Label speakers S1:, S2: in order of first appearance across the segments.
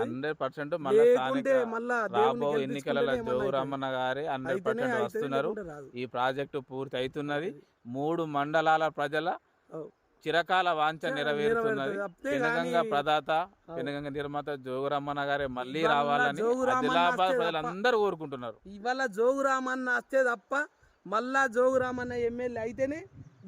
S1: Hundred percent రాబో ఎన్నికలలో జోగురామన్న గారి హండ్రెడ్ వస్తున్నారు. ఈ ప్రాజెక్టు పూర్తి అవుతున్నది మూడు మండలాల ప్రజల. చిరకాల వాంఛ నెరవేరుతున్నది. పెనగంగా ప్రదాత పెనగంగ నిర్మాత జోగురమ్మన్న గారే మళ్ళీ రావాలని
S2: జోగురామన్న
S1: ఆదిలాబాద్ ప్రజలందరూ కోరుకుంటున్నారు.
S2: ఇవాళ జోగురామన్న వస్తే తప్ప మళ్ళా జోగురామన్న ఎమ్మెల్యే అయితేనే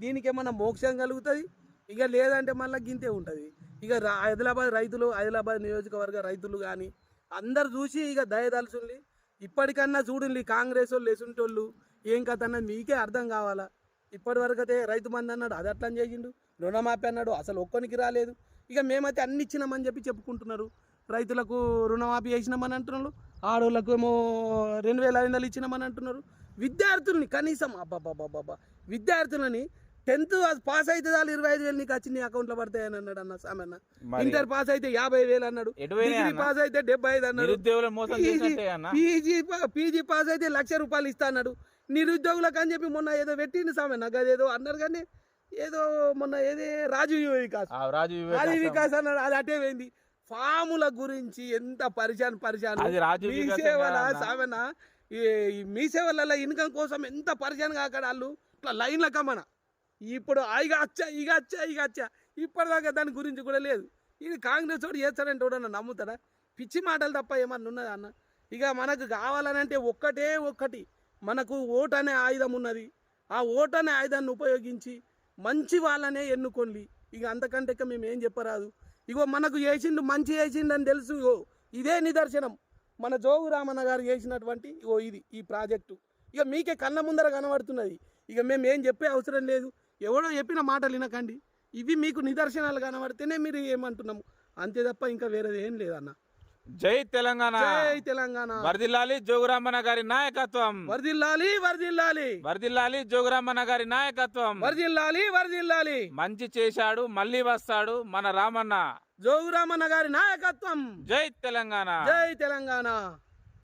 S2: దీనికి ఏమన్నా మోక్షం కలుగుతుంది? ఇక లేదంటే మళ్ళీ గింతే ఉంటుంది. ఇక రా- ఆదిలాబాద్ రైతులు ఆదిలాబాద్ నియోజకవర్గ రైతులు కానీ అందరు చూసి ఇక దయదలుచుండి ఇప్పటికన్నా చూడండి కాంగ్రెస్ వాళ్ళు లేసుంటోళ్ళు ఏం కథ అన్నది మీకే అర్థం కావాలా? ఇప్పటి వరకు అయితే రైతు మంది అన్నాడు అది అట్లా చేసిండు రుణమాఫీ అన్నాడు అసలు ఒక్కనికి రాలేదు. ఇక మేమైతే అన్ని ఇచ్చినామని చెప్పి చెప్పుకుంటున్నారు. రైతులకు రుణమాఫీ చేసినామని అంటున్నారు ఆడోళ్ళకు ఏమో రెండు వేల ఐదు వందలు ఇచ్చినామని అంటున్నారు. విద్యార్థుల్ని కనీసం అబ్బాబాబాబా విద్యార్థులని టెన్త్ పాస్ అయితే చాలు ఇరవై ఐదు వేలు నీకు వచ్చి నీ అకౌంట్లో పడతాయని అన్నాడు అన్న సామన్న.
S1: మరి
S2: ఇంటర్ పాస్ అయితే యాభై వేలు అన్నాడు. డిగ్రీ
S1: అన్న?
S2: పాస్ అయితే డెబ్బై ఐదు అన్నాడు.
S1: అన్న.
S2: పీజీ పీజీ పాస్ అయితే లక్ష రూపాయలు ఇస్తా అన్నాడు. నిరుద్యోగులకు అని చెప్పి మొన్న ఏదో పెట్టింది సామె నాకు అదేదో అన్నారు కానీ ఏదో మొన్న ఏది రాజీవ్ వికాస్. రాజీవ్ వికాస్ అన్నాడు. అది అటే పోయింది. ఫాముల గురించి ఎంత పరిశాన్ పరిశాన్. మీ సేవల
S1: అన్న.
S2: సామెన ఈ మీ సేవల ఇన్కమ్ కోసం ఎంత పరిశాన్ కాకడ వాళ్ళు? ఇట్లా లైన్ల కమ్మన. ఇప్పుడు ఇక అచ్చా ఇక అచ్చా ఇక అచ్చా. ఇప్పటిదాకా దాని గురించి కూడా లేదు. ఇది కాంగ్రెస్ వాడు చేస్తాడంటే ఎవడన్నా నమ్ముతాడా? పిచ్చి మాటలు తప్ప ఏమన్నా ఉన్నదా అన్న? ఇక మనకు కావాలనంటే ఒక్కటే ఒక్కటి. మనకు ఓటు అనే ఆయుధం ఉన్నది. ఆ ఓటు అనే ఆయుధాన్ని ఉపయోగించి మంచి వాళ్ళనే ఎన్నుకోండి. ఇక అంతకంటే ఇక మేము ఏం చెప్పరాదు. ఇగో మనకు చేసిండు మంచి చేసిండు అని తెలుసు. ఇగో ఇదే నిదర్శనం. మన జోగు రామన్న గారు చేసినటువంటి ఇగో ఇది ఈ ప్రాజెక్టు. ఇక మీకే కళ్ళ ముందర కనబడుతున్నది. ఇక మేము ఏం చెప్పే అవసరం లేదు. ఎవడో చెప్పిన మాటలు వినకండి. ఇవి మీకు నిదర్శనాలు కనబడితేనే మీరు ఏమంటున్నాము. అంతే తప్ప ఇంకా వేరేది ఏం లేదన్న.
S1: జై తెలంగాణ.
S2: జై తెలంగాణ.
S1: వరదిల్లాలి జోగురామన్న గారి నాయకత్వం.
S2: వరదిల్లాలి వరదిల్లాలి.
S1: వరదిల్లాలి జోగురామన్న గారి నాయకత్వం.
S2: వరదిల్లాలి వరదిల్లాలి.
S1: మంచి చేశాడు మళ్ళీ వస్తాడు మన రామన్న.
S2: జోగురామన్న గారి నాయకత్వం.
S1: జై తెలంగాణ.
S2: జై తెలంగాణ.